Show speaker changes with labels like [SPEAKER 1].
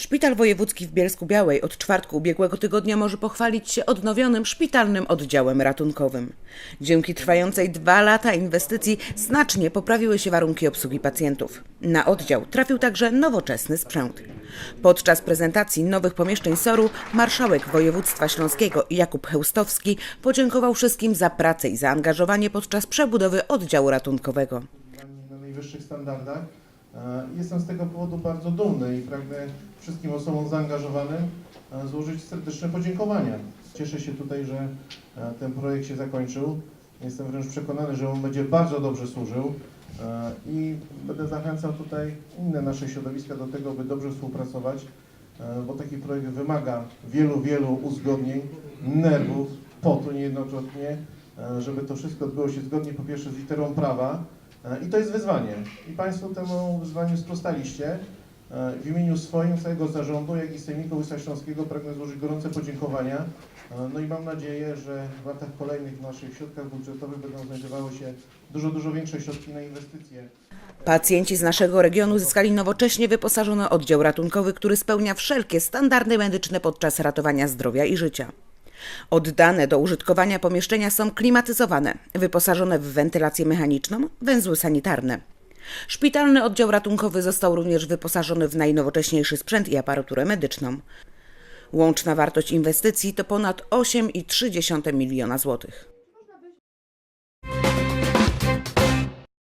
[SPEAKER 1] Szpital Wojewódzki w Bielsku Białej od czwartku ubiegłego tygodnia może pochwalić się odnowionym szpitalnym oddziałem ratunkowym. Dzięki trwającej dwa lata inwestycji znacznie poprawiły się warunki obsługi pacjentów. Na oddział trafił także nowoczesny sprzęt. Podczas prezentacji nowych pomieszczeń SOR-u marszałek województwa śląskiego Jakub Chełstowski podziękował wszystkim za pracę i zaangażowanie podczas przebudowy oddziału ratunkowego.
[SPEAKER 2] na najwyższych standardach. E, Jestem z tego powodu bardzo dumny i pragnę wszystkim osobom zaangażowanym e, złożyć serdeczne podziękowania. Cieszę się tutaj, że e, ten projekt się zakończył. Jestem wręcz przekonany, że on będzie bardzo dobrze służył i będę zachęcał tutaj inne nasze środowiska do tego, by dobrze współpracować, e, bo taki projekt wymaga wielu, wielu uzgodnień, nerwów, potu niejednokrotnie, e, żeby to wszystko odbyło się zgodnie po pierwsze z literą prawa, E, I to jest wyzwanie. I Państwo temu wyzwaniu sprostaliście. W imieniu swoim, całego zarządu, jak i Sejmiku Województwa Śląskiego pragnę złożyć gorące podziękowania. No i mam nadzieję, że w latach kolejnych w naszych środkach budżetowych będą znajdowały się dużo, dużo większe środki na inwestycje.
[SPEAKER 1] Pacjenci z naszego regionu zyskali nowocześnie wyposażony oddział ratunkowy, który spełnia wszelkie standardy medyczne podczas ratowania zdrowia i życia. Oddane do użytkowania pomieszczenia są klimatyzowane, wyposażone w wentylację mechaniczną, węzły sanitarne. Szpitalny oddział ratunkowy został również wyposażony w najnowocześniejszy sprzęt i aparaturę medyczną. Łączna wartość inwestycji to ponad 8,3 miliona złotych.